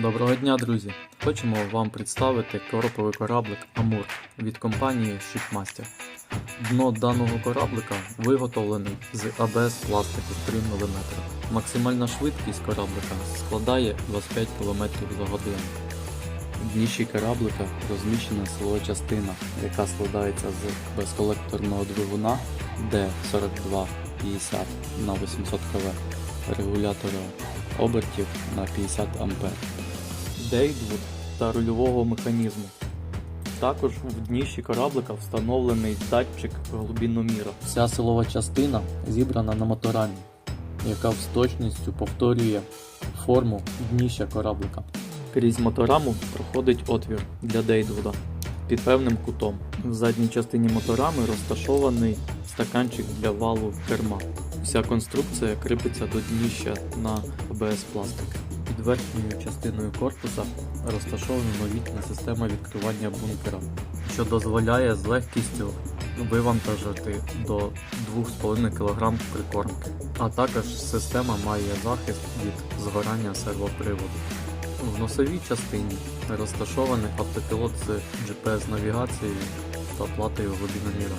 Доброго дня, друзі! Хочемо вам представити короповий кораблик Амур від компанії Shipmaster. Дно даного кораблика виготовлений з АБС пластику 3 мм. Максимальна швидкість кораблика складає 25 км за годину. В дніші кораблика розміщена силова частина, яка складається з безколекторного двигуна D4250 на 800 кВ, регулятора обертів на 50 А, Дейдвуд та рульового механізму. Також в дніші кораблика встановлений датчик глибиноміра. Вся силова частина зібрана на моторамі, яка з точністю повторює форму дніща кораблика. Крізь мотораму проходить отвір для Дейдвуда під певним кутом. В задній частині моторами розташований стаканчик для валу керма. Вся конструкція кріпиться до дніща на АБС пластик. Під верхньою частиною корпуса розташована новітня система відкривання бункера, що дозволяє з легкістю вивантажити до 2,5 кг прикормки. А також система має захист від згорання сервоприводу. В носовій частині розташований автопілот з GPS-навігацією та платою глибиноміра.